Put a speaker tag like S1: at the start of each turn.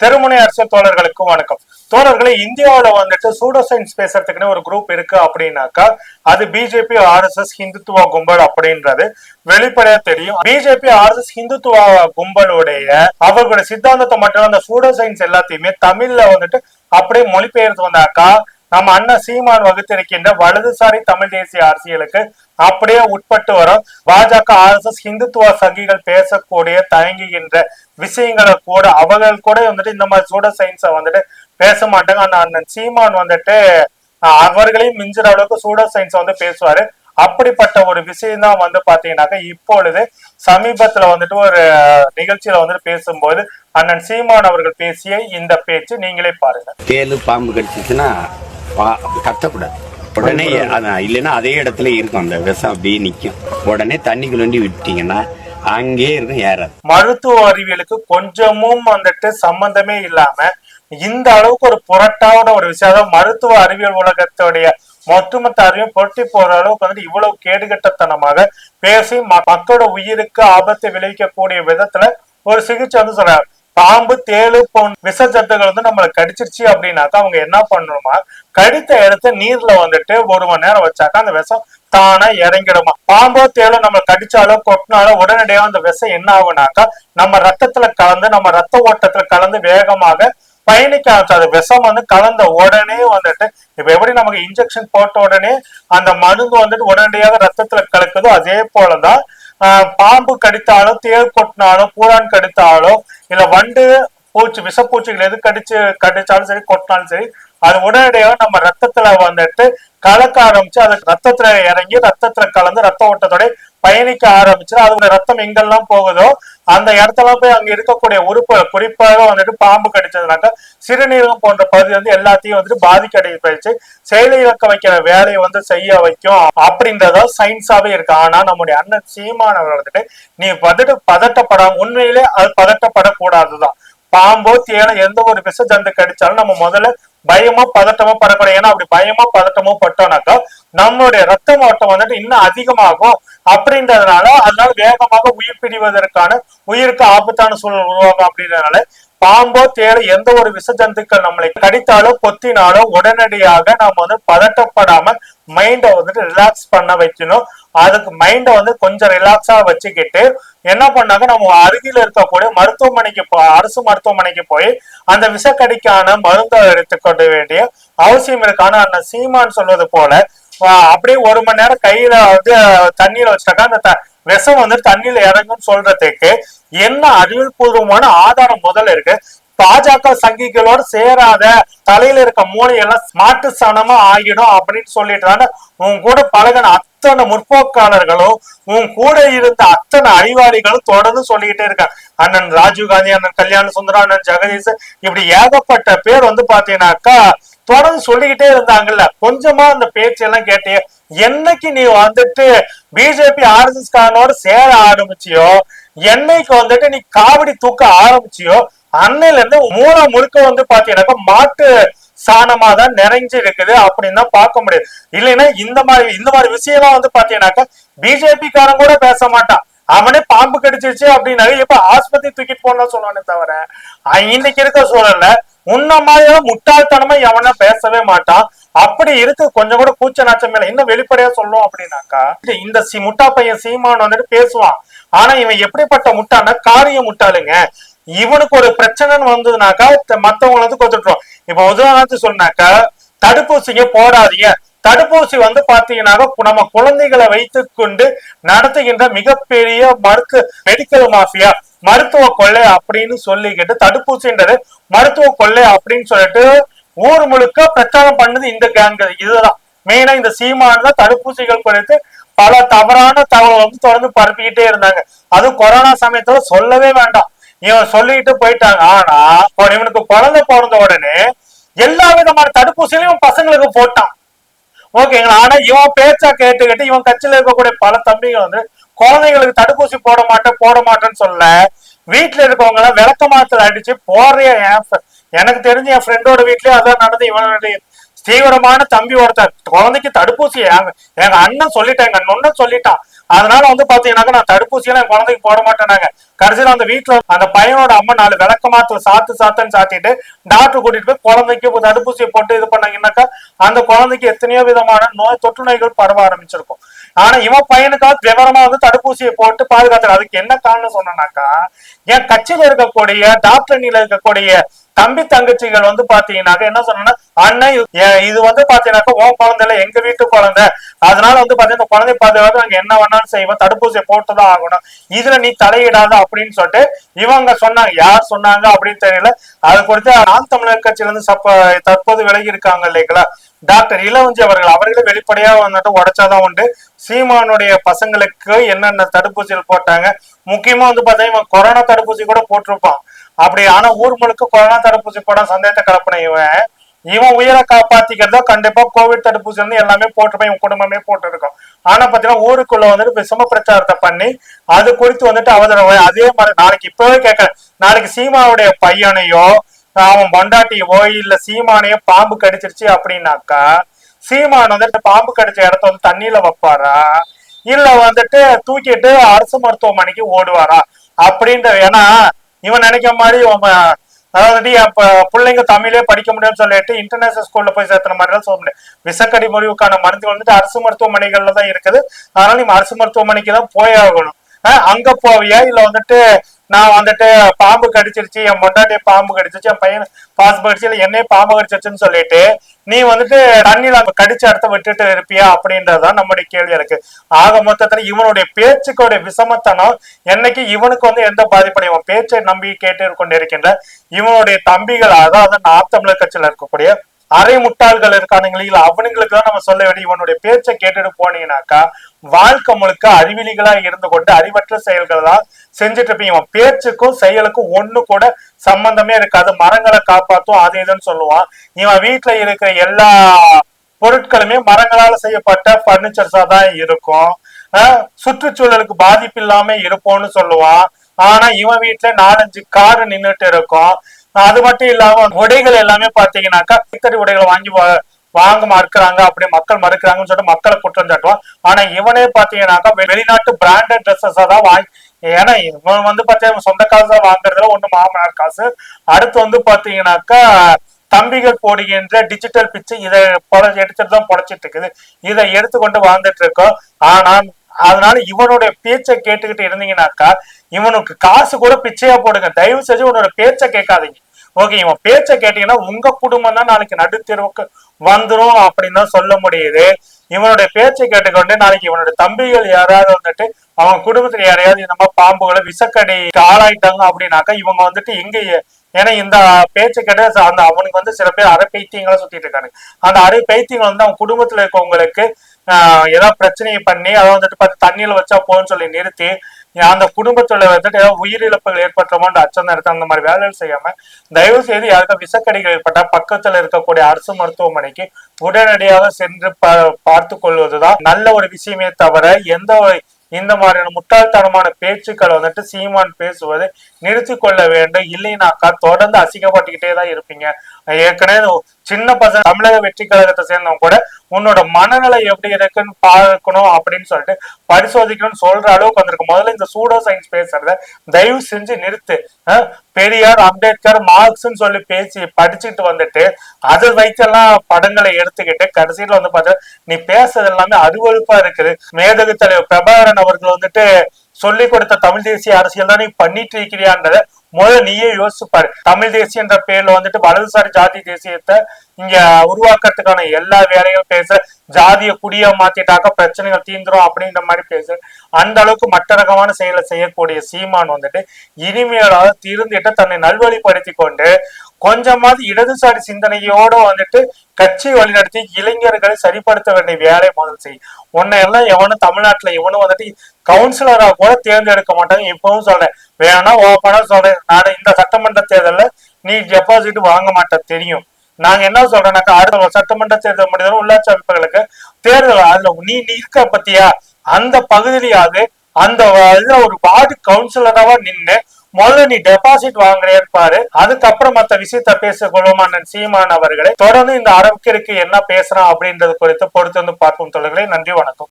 S1: தெருமுனை அரசியல் தோழர்களுக்கும் வணக்கம். தோழர்களே இந்தியாவில வந்துட்டு சூடோசைன்ஸ் பேசுறதுக்குன்னு ஒரு குரூப் இருக்கு அப்படின்னாக்கா அது பிஜேபி ஆர்எஸ்எஸ் ஹிந்துத்துவ கும்பல் அப்படின்றது வெளிப்படையா தெரியும். பிஜேபி ஆர்எஸ்எஸ் ஹிந்துத்துவ கும்பலுடைய அவர்களுடைய சித்தாந்தத்தை மட்டும் அந்த சூடோசைன்ஸ் எல்லாத்தையுமே தமிழ்ல வந்துட்டு அப்படியே மொழிபெயர்த்து வந்தாக்கா நம்ம அண்ணன் சீமான் வகுத்திருக்கின்ற வலதுசாரி தமிழ் தேசிய அரசியலுக்கு அப்படியே உட்பட்டு வரும். பாஜக ஆர்எஸ்எஸ் ஹிந்துத்துவ சங்கிகள் பேசக்கூடிய தயங்குகின்ற விஷயங்களை கூட அவர்கள் கூட வந்துட்டு இந்த மாதிரி சூட சயின்ஸை வந்துட்டு பேச மாட்டாங்க. ஆனா அண்ணன் சீமான் வந்துட்டு அவர்களையும் மிஞ்சுற அளவுக்கு சூட சயின்ஸ் வந்து பேசுவாரு. அப்படிப்பட்ட ஒரு விஷயம் தான் வந்து பாத்தீங்கன்னாக்கா இப்பொழுது சமீபத்துல வந்துட்டு ஒரு நிகழ்ச்சியில வந்துட்டு பேசும்போது அண்ணன் சீமான் அவர்கள் பேசிய இந்த பேச்சு நீங்களே பாருங்க.
S2: தேலு பாம்பு கடிச்சிச்சுன்னா கத்தக்கூடாது உடனே இல்லைன்னா அதே இடத்துல இருக்கும். அந்த விஷம் அப்படியே நிற்கும் உடனே தண்ணிக்குள்ளண்டி விட்டீங்கன்னா அங்கேயே இருக்கும் ஏறாது.
S1: மருத்துவ அறிவியலுக்கு கொஞ்சமும் வந்துட்டு சம்பந்தமே இல்லாம இந்த அளவுக்கு ஒரு புரட்டாவோட ஒரு விஷயம் அதாவது மருத்துவ அறிவியல் உலகத்துடைய ஒட்டுமொத்த அறிவியல் புரட்டி போற அளவுக்கு வந்துட்டு இவ்வளவு கேடுகட்டத்தனமாக பேசி ம- மக்களோட உயிருக்கு ஆபத்தை விளைவிக்கக்கூடிய விதத்துல ஒரு சிகிச்சை வந்து சொல்றாரு. பாம்பு தேளு போன்ற விஷ ஜந்துகள் வந்து நம்மளை கடிச்சிருச்சு அப்படின்னாக்கா அவங்க என்ன பண்ணணுமா கடித்த இடத்த நீர்ல வந்துட்டு ஒரு மணி நேரம் வச்சாக்கா அந்த விஷம் தானா இறங்கிடுமா? பாம்போ தேளோ நம்ம கடிச்சாலோ கொட்டினாலோ உடனடியாக அந்த விஷம் என்ன ஆகுனாக்கா நம்ம ரத்தத்துல கலந்து நம்ம ரத்த ஓட்டத்துல கலந்து வேகமாக பயணிக்க ஆரம்பிச்சு அது விஷம் வந்து கலந்த உடனே வந்துட்டு இப்ப எப்படி நமக்கு இன்ஜெக்ஷன் போட்ட உடனே அந்த மருந்து வந்துட்டு உடனடியாக ரத்தத்துல கலக்குதோ அதே போலதான் பாம்பு கடித்தாலோ தேள் கொட்டினாலோ பூரான் கடித்தாலோ இல்ல வண்டு பூச்சி விஷப்பூச்சிகள் எது கடிச்சு கடிச்சாலும் சரி கொட்டினாலும் சரி அது உடனடியாக நம்ம ரத்தத்துல வந்துட்டு கலக்க ஆரம்பிச்சு அது ரத்தத்துல இறங்கி ரத்தத்துல கலந்து ரத்த ஓட்டத்தோட பயணிக்க ஆரம்பிச்சு அதோட ரத்தம் எங்கெல்லாம் போகுதோ அந்த இடத்துல போய் அங்க இருக்கக்கூடிய உறுப்பு குறிப்பாக வந்துட்டு பாம்பு கடிச்சதுனாக்கா சிறுநீரகம் போன்ற பகுதி வந்து எல்லாத்தையும் வந்துட்டு பாதிக்கடைய போயிடுச்சு. செயலிழக்க வைக்கிற வேலையை வந்து செய்ய வைக்கும் அப்படின்றதா சயின்ஸாவே இருக்கு. ஆனா நம்முடைய அண்ணன் சீமானவர் வந்துட்டு நீ வந்துட்டு பதட்டப்படாம உண்மையிலே அது பதட்டப்படக்கூடாதுதான். பாம்போ தேனோ எந்த ஒரு விஷ ஜந்து கடிச்சாலும் நம்ம முதல்ல பயமா பதட்டமோ படக்கூடாது. ஏன்னா அப்படி பயமா பதட்டமோ பட்டோம்னாக்கா நம்மளுடைய ரத்த ஓட்டம் வந்துட்டு இன்னும் அதிகமாகும். அப்படின்றதுனால அதனால வேகமாக உயிர் பிரிவதற்கான உயிருக்கு ஆபத்தான சூழல் உருவாகும் அப்படின்றதுனால பாம்போ தேட எந்த ஒரு விஷ ஜந்துக்கள் நம்மளை கடித்தாலோ கொத்தினாலோ உடனடியாக நம்ம வந்து பதட்டப்படாம மைண்டை வந்துட்டு ரிலாக்ஸ் பண்ண வைக்கணும். அதுக்கு மைண்டை வந்து கொஞ்சம் ரிலாக்ஸா வச்சுக்கிட்டு என்ன பண்ணாங்க நம்ம அருகில் இருக்கக்கூடிய மருத்துவமனைக்கு போ அரசு மருத்துவமனைக்கு போய் அந்த விஷக்கடிக்கான மருந்தை எடுத்துக்கொள்ள வேண்டிய அவசியம் இருக்கான அந்த சீமான் சொல்வது போல அப்படியே ஒரு மணி நேரம் கையில வந்து தண்ணியில வச்சுட்டாக்கா அந்த த- விஷம் வந்து தண்ணியில இறங்கும் சொல்றதுக்கு என்ன அறிவுபூர்வமான ஆதாரம் முதல்ல இருக்கு. பாஜக சங்கிகளோட சேராத தலையில இருக்க மூளையெல்லாம் மாட்டு சனமா ஆகிடும் அப்படின்னு சொல்லிட்டு தானே உன் கூட பழகின அத்தனை முற்போக்காளர்களும் உன் கூட இருந்த அத்தனை அறிவாளிகளும் தொடர்ந்து சொல்லிக்கிட்டே இருக்காங்க. அண்ணன் ராஜீவ் காந்தி அண்ணன் கல்யாண சுந்தரம் அண்ணன் ஜெகதீஷ் இப்படி ஏகப்பட்ட பேர் வந்து பாத்தீங்கன்னாக்கா தொடர்ந்து சொல்லிக்கிட்டே இருந்தாங்கல்ல. கொஞ்சமா அந்த பேச்செல்லாம் கேட்டியே என்னைக்கு நீ வந்துட்டு பிஜேபி ஆர்எஸ்எஸ் காரனோட சேர ஆரம்பிச்சியோ என்னைக்கு வந்துட்டு நீ காவடி தூக்க ஆரம்பிச்சியோ அன்னையில இருந்து மூலம் முழுக்க வந்து பாத்தீங்கன்னாக்கா மாட்டு சாணமா தான் நிறைஞ்சு இருக்குது அப்படின்னு தான் பார்க்க முடியாது. இல்லைன்னா இந்த மாதிரி இந்த மாதிரி விஷயம்லாம் வந்து பாத்தீங்கன்னாக்கா பிஜேபி காரன் கூட பேச மாட்டான். அவனே பாம்பு கடிச்சிருச்சு அப்படின்னாலே இப்ப ஆஸ்பத்திரி தூக்கிட்டு போனா சொல்லுவானே தவிர இன்னைக்கு இருக்க சூழல்ல உன்ன மாதிரி முட்டாள்தனமா எவனா பேசவே மாட்டான். அப்படி இருக்கு கொஞ்சம் கூட கூச்ச நாச்சம் மேல இன்னும் வெளிப்படையா சொல்லும் அப்படின்னாக்கா இந்த சி முட்டா பையன் சீமான் வந்துட்டு பேசுவான். ஆனா இவன் எப்படிப்பட்ட முட்டான்னா காரிய முட்டாளுங்க. இவனுக்கு ஒரு பிரச்சனைன்னு வந்ததுனாக்கா மத்தவங்களை வந்து கொடுத்துட்டுருவான் இப்ப உதாரணத்துக்கு சொன்னாக்கா தடுப்பூசிங்க போடாதீங்க. தடுப்பூசி வந்து பாத்தீங்கன்னாக்கா நம்ம குழந்தைகளை வைத்துக் கொண்டு நடத்துகின்ற மிகப்பெரிய மருத்துவ மெடிக்கல் மாஃபியா மருத்துவ கொள்ளை அப்படின்னு சொல்லிக்கிட்டு தடுப்பூசின்றது மருத்துவ கொள்ளை அப்படின்னு சொல்லிட்டு ஊர் முழுக்க பிரச்சாரம் பண்ணது இந்த கேங்க இதுதான். மெயினா இந்த சீமான தான் தடுப்பூசிகள் குறித்து பல தவறான தகவல் வந்து தொடர்ந்து பரப்பிக்கிட்டே இருந்தாங்க. அதுவும் கொரோனா சமயத்துல சொல்லவே வேண்டாம். இவன் சொல்லிட்டு போயிட்டாங்க. ஆனா இவனுக்கு குழந்தை பிறந்த உடனே எல்லா விதமான தடுப்பூசிகளையும் பசங்களுக்கு போட்டான். ஓகேங்களா ஆனா இவன் பேச்சா கேட்டுக்கிட்டு இவன் கட்சியில இருக்கக்கூடிய பல தம்பிகள் வந்து குழந்தைங்களுக்கு தடுப்பூசி போட மாட்டேன் போட மாட்டேன்னு சொல்ல வீட்டுல இருக்கவங்க எல்லாம் விளக்க மாத்துல அடிச்சு போறிய என் எனக்கு தெரிஞ்ச என் ஃப்ரெண்டோட வீட்லயே அதான் நடந்து இவனுடைய தீவிரமான தம்பி ஒருத்தர் குழந்தைக்கு தடுப்பூசி எங்க எங்க அண்ணன் சொல்லிட்டேன் எங்க நொண்ணன் சொல்லிட்டான். அதனால வந்து பாத்தீங்கன்னாக்க நான் தடுப்பூசி எல்லாம் என் குழந்தைக்கு போட மாட்டேனாங்க கடைசியில அந்த வீட்டுல அந்த பையனோட அம்மா நாலு விளக்க மாத்துல சாத்து சாத்துன்னு சாத்திட்டு டாக்டர் கூட்டிட்டு போய் குழந்தைக்கு தடுப்பூசியை போட்டு இது பண்ணாங்கன்னாக்கா அந்த குழந்தைக்கு எத்தனையோ விதமான நோய் தொற்று நோய்கள் பரவ ஆரம்பிச்சிருக்கும். ஆனா இவன் பையனுக்காக விவரமா வந்து தடுப்பூசியை போட்டு பாதுகாத்துரு அதுக்கு என்ன காரணம் சொன்னாக்கா என் கட்சியில இருக்கக்கூடிய டாக்டர் அணியில இருக்கக்கூடிய தம்பி தங்கச்சிகள் வந்து பாத்தீங்கன்னாக்க என்ன சொன்னா அண்ணன் இது- வந்து பாத்தீங்கன்னாக்கா உன் குழந்தை இல்ல எங்க வீட்டு குழந்தை. அதனால வந்து பாத்தீங்கன்னா குழந்தை பாதுகாப்பு நாங்க என்ன வேணாலும் செய்வோம் தடுப்பூசியை போட்டுதான் ஆகணும். இதுல நீ தலையிடாத அப்படின்னு சொல்லிட்டு இவங்க சொன்னாங்க. யார் சொன்னாங்க அப்படின்னு தெரியல. அது குறித்து நாம் தமிழர் கட்சியில இருந்து சப்ப தற்போது விலகி இருக்காங்க இல்லைங்களா? டாக்டர் இளவஞ்சி அவர்கள் அவர்களே வெளிப்படையா வந்துட்டு உடைச்சாதான் உண்டு. சீமானுடைய பசங்களுக்கு என்னென்ன தடுப்பூசிகள் போட்டாங்க? முக்கியமா வந்து பாத்தீங்கன்னா கொரோனா தடுப்பூசி கூட போட்டிருப்பான். அப்படி ஆனா ஊர் முழுக்க கொரோனா தடுப்பூசி போட சந்தேகத்தை கலப்பின இவன். இவன் உயிரை காப்பாத்திக்கிறதோ கண்டிப்பா கோவிட் தடுப்பூசி வந்து எல்லாமே போட்டிருப்பான் இவன் குடும்பமே போட்டிருக்கோம். ஆனா பாத்தீங்கன்னா ஊருக்குள்ள வந்துட்டு விஷம பிரச்சாரத்தை பண்ணி அது குறித்து வந்துட்டு அவதரவு அதே மாதிரி நாளைக்கு இப்பவே கேட்கறேன். நாளைக்கு சீமாவுடைய பையனையோ அவன் பொண்டாட்டியவோ இல்ல சீமானையோ பாம்பு கடிச்சிருச்சு அப்படின்னாக்கா சீமான் வந்துட்டு பாம்பு கடிச்ச இடத்த வந்து தண்ணியில வைப்பாரா? இல்ல வந்துட்டு தூக்கிட்டு அரசு மருத்துவமனைக்கு ஓடுவாரா? அப்படின்ற ஏன்னா இவன் நினைக்கிற மாதிரி அதாவது அப்ப பிள்ளைங்க தமிழே படிக்க முடியும்னு சொல்லிட்டு இன்டர்நேஷனல் ஸ்கூல்ல போய் சேர்த்துன மாதிரி எல்லாம் சொல்ல முடியும் விசக்கடி முறிவுக்கான மருந்து வந்துட்டு அரசு மருத்துவமனைகள்ல தான் இருக்குது. அதனால நீங்க அரசு மருத்துவமனைக்கு தான் போயாகணும் அஹ் அங்க போவியா? இல்ல வந்துட்டு நான் வந்துட்டு பாம்பு கடிச்சிருச்சு என் பொண்டாட்டிய பாம்பு கடிச்சிருச்சு என் பையன் பாம்பு கடிச்சு இல்லை என்னையே பாம்பு கடிச்சிருச்சுன்னு சொல்லிட்டு நீ வந்துட்டு தண்ணியில கடிச்ச இடத்த விட்டுட்டு இருப்பியா அப்படின்றதுதான் நம்முடைய கேள்வி இருக்கு. ஆக மொத்தத்துல இவனுடைய பேச்சுக்களுடைய விஷமத்தனம் என்னைக்கு இவனுக்கு வந்து எந்த பாதிப்படையும் பேச்சை நம்பி கேட்டு கொண்டிருக்கின்ற இவனுடைய தம்பிகள் அதாவது நாம் தமிழர் கட்சியில இருக்கக்கூடிய அரை முட்டாள்கள் இருக்கானுங்களே இல்ல அவனுங்களுக்கு தான் நம்ம சொல்ல வேண்டிய இவனுடைய பேச்சை கேட்டுட்டு போனீங்கன்னாக்கா வாழ்க்கை முழுக்க அறிவிலிகளா இருந்து கொண்டு அறிவற்ற செயல்கள் தான் செஞ்சுட்டு இருப்பீங்க இவன் பேச்சுக்கும் செயலுக்கும் ஒண்ணு கூட சம்பந்தமே இருக்காது. மரங்களை காப்பாத்தும் அது இதுன்னு சொல்லுவான். இவன் வீட்டுல இருக்கிற எல்லா பொருட்களுமே மரங்களால செய்யப்பட்ட பர்னிச்சர்ஸா தான் இருக்கும். சுற்றுச்சூழலுக்கு பாதிப்பு இல்லாம இருப்போம்னு சொல்லுவான். ஆனா இவன் வீட்டுல நாலஞ்சு காரு நின்னுட்டு இருக்கும். அது மட்டும் இல்லாம உடைகள் எல்லாமே பாத்தீங்கன்னாக்கா கைத்தறி உடைகளை வாங்கி வாங்க மறுக்கிறாங்க. அப்படி மக்கள் மறுக்கிறாங்கன்னு சொல்லிட்டு மக்களை குற்றம் சாட்டுவான். ஆனா இவனே பாத்தீங்கன்னாக்கா வெளிநாட்டு பிராண்டட் ட்ரெஸ்ஸஸா தான் வாங்கி ஏன்னா இவன் வந்து பாத்தீங்கன்னா சொந்த காசு தான் வாங்குறதுல ஒண்ணு மாமனார் காசு. அடுத்து வந்து பாத்தீங்கன்னாக்கா தம்பிகள் போடுகின்ற டிஜிட்டல் பிச்சு இதை எடுத்துட்டு தான் பொழைச்சிட்டு இருக்குது. இதை எடுத்துக்கொண்டு வாழ்ந்துட்டு இருக்கோம். ஆனால் அதனால இவனுடைய பேச்சை கேட்டுக்கிட்டு இருந்தீங்கன்னாக்கா இவனுக்கு காசு கூட பிச்சையா போடுங்க. தயவு செஞ்சு உன்னோட பேச்சை கேட்காதீங்க. ஓகே இவன் பேச்சை கேட்டீங்கன்னா உங்க குடும்பம் தான் நாளைக்கு நடுத்தெருவுக்கு வந்துடும் அப்படின்னு தான் சொல்ல முடியுது. இவனுடைய பேச்சை கேட்டுக்கொண்டு நாளைக்கு இவனுடைய தம்பிகள் யாராவது வந்துட்டு அவன் குடும்பத்துல யாரையாவது இந்த மாதிரி பாம்புகளை விசக்கடிக்கு ஆளாயிட்டாங்க அப்படின்னாக்கா இவங்க வந்துட்டு எங்க ஏன்னா இந்த பேச்சை கேட்டு அந்த அவனுக்கு வந்து சில பேர் அரை பைத்தியங்களை சுத்திட்டு இருக்காங்க அந்த அரை பைத்தியங்கள் வந்து அவன் குடும்பத்துல இருக்கவங்களுக்கு ஏதாவது பிரச்சனையை பண்ணி அதை வந்துட்டு பார்த்து தண்ணியில வச்சா போன்னு சொல்லி நிறுத்தி அந்த குடும்பத்துல வந்துட்டு ஏதாவது உயிரிழப்புகள் ஏற்பட்டுமோன்ற அச்சம் இருக்கு அந்த மாதிரி வேலைகள் செய்யாம தயவு செய்து யாருக்கும் விசக்கடிகள் ஏற்பட்டா பக்கத்துல இருக்கக்கூடிய அரசு மருத்துவமனைக்கு உடனடியாக சென்று பா- பார்த்து கொள்வதுதான் நல்ல ஒரு விஷயமே தவிர எந்த இந்த மாதிரியான முட்டாள்தனமான பேச்சுக்களை வந்துட்டு சீமான் பேசுவது நிறுத்தி கொள்ள வேண்டும். இல்லைனாக்கா தொடர்ந்து அசிங்கப்பட்டுக்கிட்டே தான் இருப்பீங்க. ஏற்கனவே சின்ன பசங்க தமிழக வெற்றி கழகத்தை சேர்ந்தவங்க கூட உன்னோட மனநிலை எப்படி இருக்குன்னு பார்க்கணும் அப்படின்னு சொல்லிட்டு பரிசோதிக்கணும்னு சொல்ற அளவுக்கு வந்திருக்கு. முதல்ல இந்த சூடோ சயின்ஸ் பேசுறத தயவு செஞ்சு நிறுத்து. பெரியார் அம்பேத்கர் மார்க்ஸ்ன்னு சொல்லி பேசி படிச்சுட்டு வந்துட்டு அதை வைத்தெல்லாம் படங்களை எடுத்துக்கிட்டு கடைசியில வந்து பார்த்தா நீ பேசுறது எல்லாமே அருவருப்பா இருக்குது. மேதகு தலைவர் பிரபாகரன் அவர்கள் வந்துட்டு சொல்லி கொடுத்த தமிழ் தேசிய அரசியல் தான் நீ பண்ணிட்டு இருக்கிறியான்றத முதல்ல நீயே யோசிச்சு பாரு தமிழ் தேசியன்ற பேர்ல வந்துட்டு வலதுசாரி ஜாதி தேசியத்தை இங்க உருவாக்குறதுக்கான எல்லா வேலையும் பேச ஜாதிய குடியா மாத்திட்டாக்க பிரச்சனைகள் தீந்துரும் அப்படின்ற மாதிரி பேச. அந்த அளவுக்கு மற்ற ரகமான செயலை செய்யக்கூடிய சீமான் வந்துட்டு இனிமேலாவது திருந்திட்டு தன்னை நல்வழிப்படுத்தி கொண்டு கொஞ்சமாவது இடதுசாரி சிந்தனையோட வந்துட்டு கட்சி வழிநடத்தி இளைஞர்களை சரிப்படுத்த வேண்டிய வேலை முதல் செய்யும் உன்னை எல்லாம் எவனும் தமிழ்நாட்டுல எவனும் வந்துட்டு கவுன்சிலரா கூட தேர்ந்தெடுக்க மாட்டாங்க. இப்பவும் சொல்றேன். வேணா ஓப்பனா சொல்றேன். நான் இந்த சட்டமன்ற தேர்தலில் நீ டெபாசிட் வாங்க மாட்ட தெரியும். நாங்க என்ன சொல்றோம்னாக்கா அடுத்த சட்டமன்ற தேர்தல் முடிந்தாலும் உள்ளாட்சி அமைப்புகளுக்கு தேர்தல் அதுல நீ நீ இருக்க பத்தியா? அந்த பகுதியிலாவது அந்த இதுல ஒரு வார்டு கவுன்சிலராவா நின்று முதல்ல நீ டெபாசிட் வாங்குறேன்னு பாரு. அதுக்கப்புறம் மத்த விஷயத்த பேச அண்ணன் சீமான் அவர்களை. தொடர்ந்து இந்த அரவுக்கிற்கு என்ன பேசுறான் அப்படின்றது குறித்து பொறுத்து வந்து பார்ப்போம். தொழில்களை நன்றி வணக்கம்.